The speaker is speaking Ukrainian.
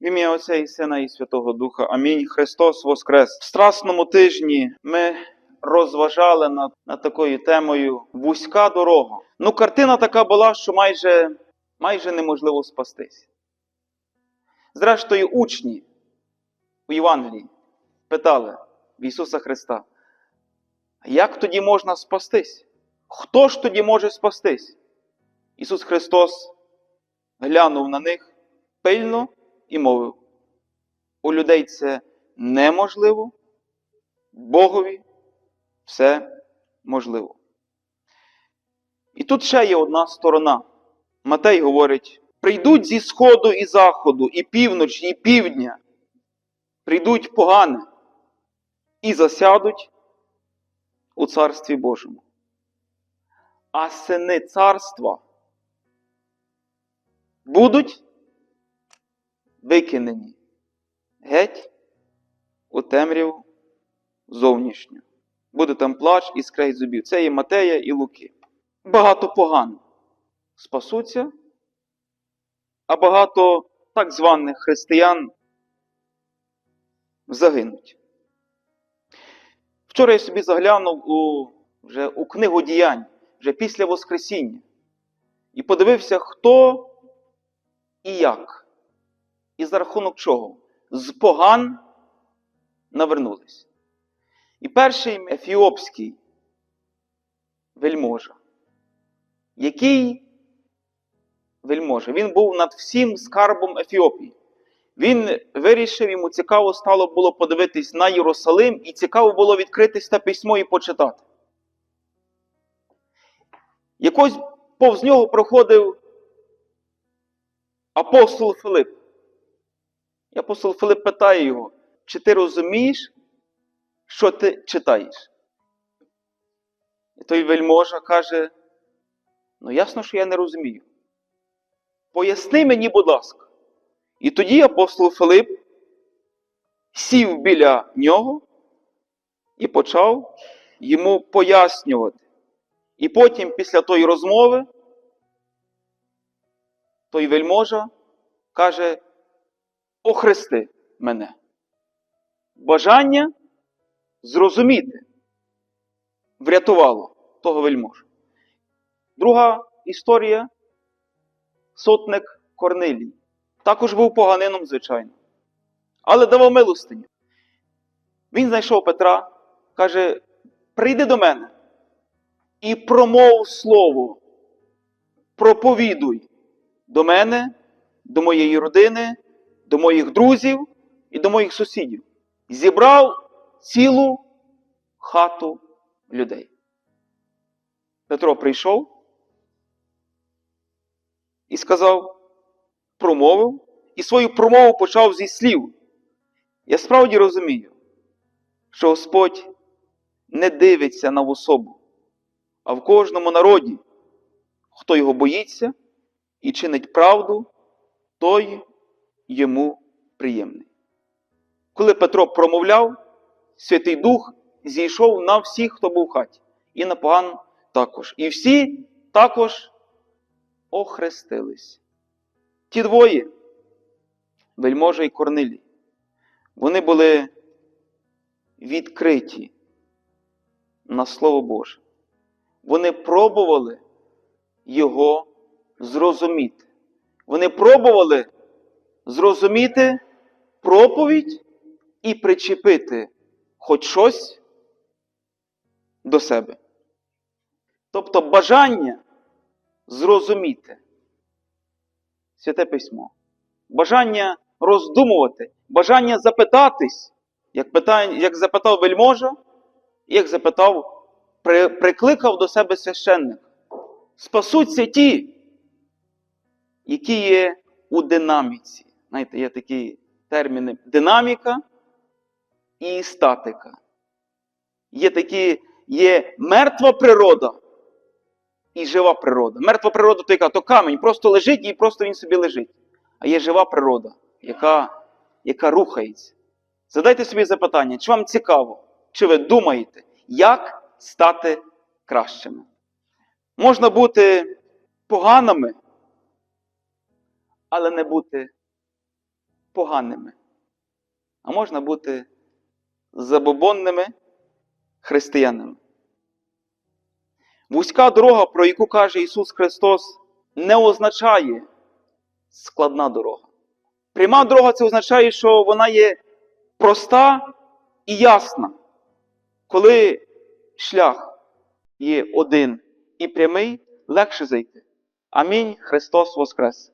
В ім'я Отця і Сина і Святого Духа. Амінь. Христос Воскрес. В страсному тижні ми розважали над, над такою темою вузька дорога. Ну, картина така була, що майже, майже неможливо спастись. Зрештою, учні у Євангелії питали в Ісуса Христа, як тоді можна спастись? Хто ж тоді може спастись? Ісус Христос глянув на них пильно і мовив: у людей це неможливо, Богові все можливо. І тут ще є одна сторона. Матей говорить: прийдуть зі сходу і заходу, і півночі, і півдня, прийдуть погани і засядуть у Царстві Божому. А сини царства будуть викинені геть у темряву зовнішню. Буде там плач і скрейт зубів. Це є Матея і Луки. Багато погано спасуться, а багато так званих християн загинуть. Вчора я собі заглянув у, вже у книгу діянь, вже після Воскресіння, і подивився, хто і як, і за рахунок чого з поган навернулись. І перший ефіопський вельможа, який вельможа, він був над всім скарбом Ефіопії. Він вирішив, йому цікаво стало було подивитись на Єрусалим, і цікаво було відкритись та письмо і почитати. Якось повз нього проходив апостол Филип. І апостол Филип питає його, чи ти розумієш, що ти читаєш? І той вельможа каже: ну ясно, що я не розумію. Поясни мені, будь ласка. І тоді апостол Филип сів біля нього і почав йому пояснювати. І потім, після тої розмови, той вельможа каже: охрести мене. Бажання зрозуміти врятувало того вельможа. Друга історія сотник Корнилій. Також був поганином, звичайно. Але давав милостиню. Він знайшов Петра, каже: прийди до мене і промов слово, проповідуй до мене, до моєї родини, до моїх друзів і до моїх сусідів. Зібрав цілу хату людей. Петро прийшов і сказав, промовив, і свою промову почав зі слів. Я справді розумію, що Господь не дивиться на особу, а в кожному народі, хто його боїться і чинить правду, той йому приємний. Коли Петро промовляв, Святий Дух зійшов на всіх, хто був в хаті, і на поган також. І всі також охрестились. Ті двоє, вельможа і Корнилій, вони були відкриті на Слово Боже. Вони пробували його зрозуміти. Вони пробували зрозуміти проповідь і причепити хоч щось до себе. Тобто бажання зрозуміти святе письмо, бажання роздумувати, бажання запитатись, як, питання, як запитав вельможа, як запитав, при, прикликав до себе священник. Спасуться ті, які є у динаміці. Знаєте, є такі терміни динаміка і статика. Є такі, є мертва природа і жива природа. Мертва природа то яка? То камінь просто лежить і просто він собі лежить. А є жива природа, яка, яка рухається. Задайте собі запитання, чи вам цікаво, чи ви думаєте, як стати кращими? Можна бути поганими, але не бути поганими, а можна бути забобонними християнами. Вузька дорога, про яку каже Ісус Христос, не означає складна дорога. Пряма дорога це означає, що вона є проста і ясна. Коли шлях є один і прямий, легше зайти. Амінь. Христос Воскрес!